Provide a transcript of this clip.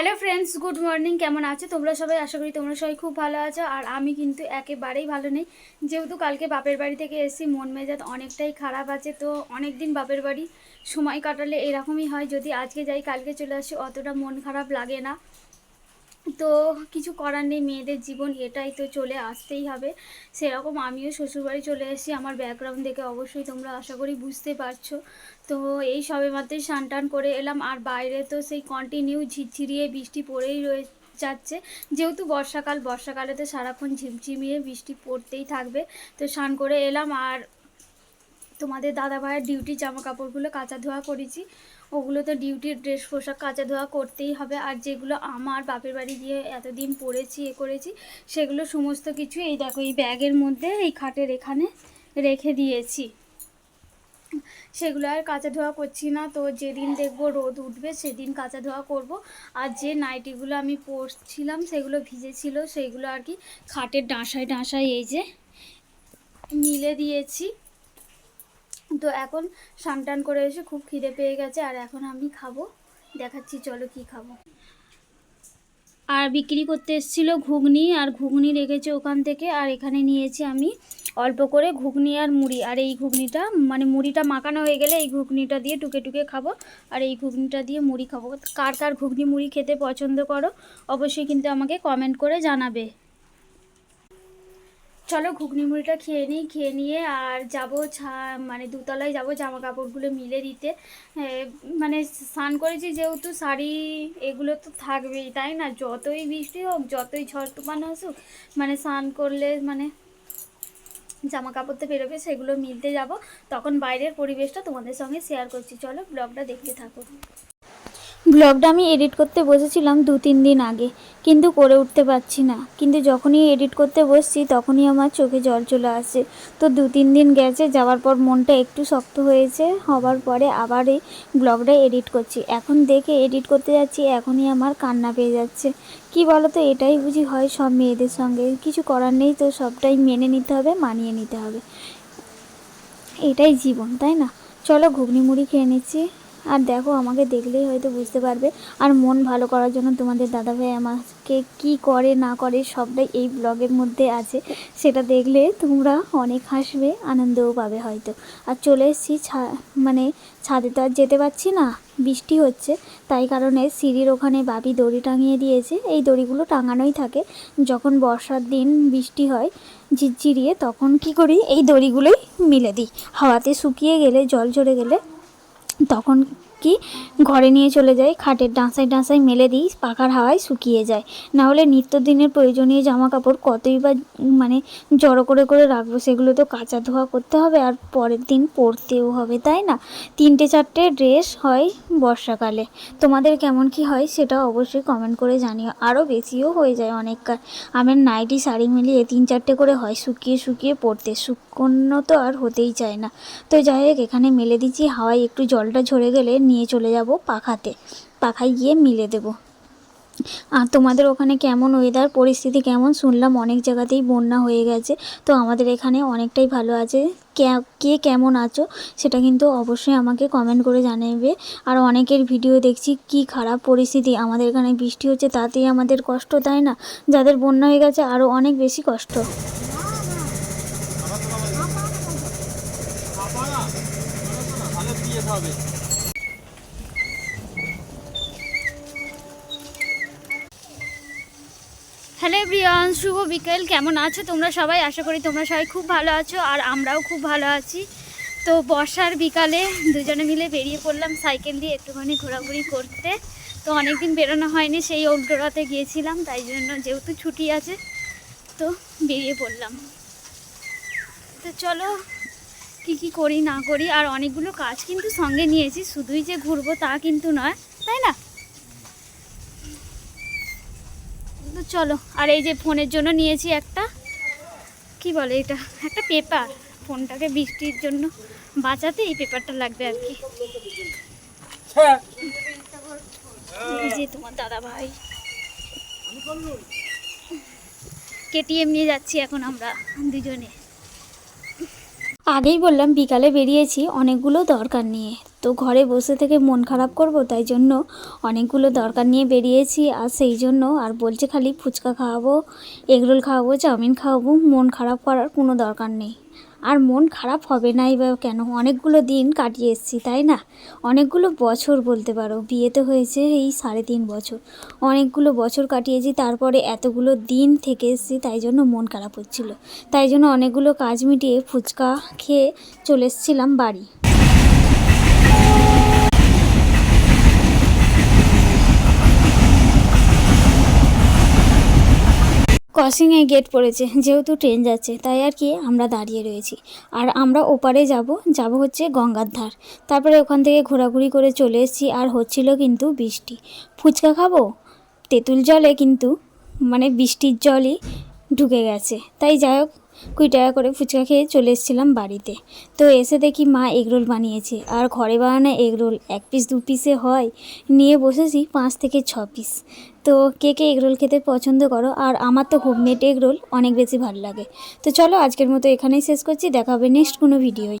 Hello friends good morning কেমন আছো? তোমরা সবাই? আশা করি তোমরা সবাই খুব ভালো আছো। আর আমি কিন্তু একেবারেই ভালো নেই। যেহেতু কালকে বাপের বাড়ি থেকে এসেছি, মন মেজাজ অনেকটাই খারাপ আছে, তো অনেক দিন বাপের বাড়ি সময় কাটালে এরকমই হয়। যদি আজকে যাই, কালকে চলে আসি, অতটা মন খারাপ লাগে না। তো কিছু করার নেই, মেয়েদের জীবন এটাই তো চলে আসতেই হবে। সেরকম আমিও শ্বশুরবাড়ি চলে এসেছি, আমার ব্যাকগ্রাউন্ড দেখে অবশ্যই তোমরা আশা করি বুঝতে পারছ। তো এই সবে মাত্রই স্নান করে এলাম, আর বাইরে তো সেই কন্টিনিউ ঝিরঝিরিয়ে বৃষ্টি পড়েই রয়ে যাচ্ছে। যেহেতু বর্ষাকাল, বর্ষাকালে তো সারাক্ষণ ঝিমঝিমিয়ে বৃষ্টি পড়তেই থাকবে। তো স্নান করে এলাম, আর তোমাদের দাদা ভাইয়ের ডিউটি জামা কাপড়গুলো কাচা ধোয়া করেছি। ওগুলো তো ডিউটির ড্রেস পোশাক কাচা ধোয়া করতেই হবে। আর যেগুলো আমার বাপের বাড়ি গিয়ে এতদিন পরেছি, এ করেছি, সেগুলো সমস্ত কিছু এই দেখো, এই ব্যাগের মধ্যে, এই খাটের এখানে রেখে দিয়েছি। সেগুলো আর কাঁচা ধোয়া করছি না। তো যেদিন দেখব রোদ উঠবে, সেদিন কাঁচা ধোয়া করব। আর যে নাইটিগুলো আমি পরছিলাম, সেগুলো ভিজেছিল সেইগুলো আর কি খাটের ডাঁসায় ডাঁসায় এই যে, মিলে দিয়েছি। তো এখন সানটান করে এসে খুব খিদে পেয়ে গেছে, আর এখন আমি খাব। দেখাচ্ছি, চলো কি খাব। আর বিক্রি করতে এসেছিল ঘুগনি, আর ঘুগনি রেখেছে ওখান থেকে, আর এখানে নিয়েছি আমি অল্প করে ঘুগনি আর মুড়ি। আর এই ঘুগনিটা মানে মুড়িটা মাখানো হয়ে গেলে এই ঘুগনিটা দিয়ে টুকে টুকে খাব, আর এই ঘুগনিটা দিয়ে মুড়ি খাব। কার কার ঘুগনি মুড়ি খেতে পছন্দ করো, অবশ্যই কিন্তু আমাকে কমেন্ট করে জানাবে। চলো ঘুগনি মুড়িটা খেয়ে নিই, খেয়ে নিয়ে আর যাব মানে দুতলায় যাব জামা কাপড়গুলো মিলে দিতে। মানে স্নান করেছি যেহেতু শাড়ি এগুলো তো থাকবেই, তাই না? যতই বৃষ্টি হোক, যতই ঝড় তুফান আসুক মানে স্নান করলে মানে জামা কাপড় তো বেরোবে, সেগুলো মিলতে যাব। তখন বাইরের পরিবেশটা তোমাদের সঙ্গে শেয়ার করছি। চলো ব্লগটা দেখতে থাকো। ব্লগটা আমি এডিট করতে বসেছিলাম দু তিন দিন আগে, কিন্তু করে উঠতে পারছি না। কিন্তু যখনই এডিট করতে বসছি, তখনই আমার চোখে জল চলে আসছে তো দু তিন দিন গেছে, যাওয়ার পর মনটা একটু শক্ত হয়েছে হবার পরে আবার এই ব্লগটা এডিট করছি। এখন দেখে এডিট করতে যাচ্ছি, এখনই আমার কান্না পেয়ে যাচ্ছে। কি বলো তো এটাই বুঝি হয় সব মেয়েদের সঙ্গে। কিছু করার নেই তো, সবটাই মেনে নিতে হবে, মানিয়ে নিতে হবে। এটাই জীবন, তাই না? চলো ঘুগনি মুড়ি খেয়ে নিচ্ছি। আর দেখো, আমাকে দেখলেই হয়তো বুঝতে পারবে। আর মন ভালো করার জন্য তোমাদের দাদাভাই আমাকে কি করে, না করে, সবটাই এই ব্লগের মধ্যে আছে। সেটা দেখলে তোমরা অনেক হাসবে, আনন্দও পাবে হয়তো। আর চলে এসেছি ছা মানে ছাদে তো আর যেতে পারছি না, বৃষ্টি হচ্ছে। তাই কারণে সিঁড়ির ওখানে বাবি দড়ি টাঙিয়ে দিয়েছে। এই দড়িগুলো টাঙানোই থাকে। যখন বর্ষার দিন বৃষ্টি হয়, ঝিরঝিরিয়ে, তখন কি করি? এই দড়িগুলোই মিলে দিই। হাওয়াতে শুকিয়ে গেলে, জল ঝরে গেলে তখন কি ঘরে নিয়ে চলে যাই। খাটের ডাঁসায় ডাঁসায় মেলে দিই, পাখার হাওয়ায় শুকিয়ে যায়। না হলে নিত্যদিনের প্রয়োজনীয় জামা কাপড় কতই বা মানে জড়ো করে করে রাখব, সেগুলো তো কাঁচা ধোয়া করতে হবে আর পরের দিন পরতেও হবে, তাই না? তিনটে চারটে ড্রেস হয় বর্ষাকালে। তোমাদের কেমন কি হয় সেটা অবশ্যই কমেন্ট করে জানিও। আরও বেশিও হয়ে যায় অনেক আমার নাইটি, শাড়ি মিলিয়ে তিন চারটে করে হয় শুকিয়ে শুকিয়ে পড়তে শুকনো তো আর হতেই চায় না। তো যাই হোক, এখানে মেলে দিচ্ছি। হাওয়ায় একটু জলটা ঝরে গেলে নিয়ে চলে যাব পাখাতে পাখায় গিয়ে মিলে দেব আর তোমাদের ওখানে কেমন ওয়েদার পরিস্থিতি কেমন শুনলাম অনেক জায়গাতেই বন্যা হয়ে গেছে তো আমাদের এখানে অনেকটাই ভালো আছে কে- কেমন আছো সেটা কিন্তু অবশ্যই আমাকে কমেন্ট করে জানাবে আর অনেকের ভিডিও দেখছি কি খারাপ পরিস্থিতি আমাদের এখানে বৃষ্টি হচ্ছে তাতেই আমাদের কষ্ট তাই না যাদের বন্যা হয়ে গেছে আরও অনেক বেশি কষ্ট হ্যালো এভরিওয়ান, শুভ বিকেল। কেমন আছো তোমরা সবাই? আশা করি তোমরা সবাই খুব ভালো আছো আর আমরাও খুব ভালো আছি। তো বর্ষার বিকালে দুজনে মিলে বেরিয়ে পড়লাম সাইকেল দিয়ে একটুখানি ঘোরাঘুরি করতে। তো অনেকদিন বেরোনো হয়নি, সেই উল্টোরাতে গিয়েছিলাম, তাই জন্য যেহেতু ছুটি আছে, তো বেরিয়ে পড়লাম। তো চলো, কি কি করি না করি, আর অনেকগুলো কাজ কিন্তু সঙ্গে নিয়েছি, শুধুই যে ঘুরবো তা কিন্তু নয়, তাই না তো চলো আর এই যে ফোনের জন্য নিয়েছি একটা কি বলে এটা? একটা পেপার ফোনটাকে বৃষ্টির জন্য বাঁচাতে এই পেপারটা লাগবে আর কি। যে তোমার দাদা ভাই। কেটিএম নিয়ে যাচ্ছি এখন আমরা দুজনে। আগেই বললাম বিকালে বেরিয়েছি অনেকগুলো দরকার নিয়ে। তো ঘরে বসে থেকে মন খারাপ করব, তাই জন্য অনেকগুলো দরকার নিয়ে বেরিয়েছি। আর সেই জন্য আর বলছে খালি ফুচকা খাওয়াবো, এগরোল খাওয়াবো, চাউমিন খাওয়াবো, মন খারাপ করার কোনো দরকার নেই। আর মন খারাপ হবে নাই বা কেন? অনেকগুলো দিন কাটিয়ে এসেছি, তাই না? অনেকগুলো বছর বলতে পারো বিয়েতে হয়েছে এই সাড়ে তিন বছর। অনেকগুলো বছর কাটিয়েছি, তারপরে এতগুলো দিন থেকে এসেছি, তাই জন্য মন খারাপ হচ্ছিল। তাই জন্য অনেকগুলো কাজ মিটিয়ে ফুচকা খেয়ে চলে এসেছিলাম বাড়ি। ক্রসিংয়ে গেট পড়েছে, যেহেতু ট্রেন যাচ্ছে, তাই আর কি আমরা দাঁড়িয়ে রয়েছি। আর আমরা ওপারে যাব যাব হচ্ছে গঙ্গার ধার। তারপরে ওখান থেকে ঘোরাঘুরি করে চলে এসেছি, আর হচ্ছিল কিন্তু বৃষ্টি। ফুচকা খাব? তেঁতুল জলে কিন্তু মানে বৃষ্টির জলই ঢুকে গেছে। তাই যাই হোক কুড়ি টাকা করে ফুচকা খেয়ে চলে এসেছিলাম বাড়িতে। তো এসে দেখি মা এগরোল বানিয়েছে। আর ঘরে বানানো এগরোল এক পিস দু পিসে হয়। নিয়ে বসেছি পাঁচ থেকে ছ পিস তো কে কে এগরোল খেতে পছন্দ করো? আর আমার তো হোমমেড এগরোল অনেক বেশি ভালো লাগে। তো চলো আজকের মতো এখানেই শেষ করছি। দেখা হবে নেক্সট কোনো ভিডিও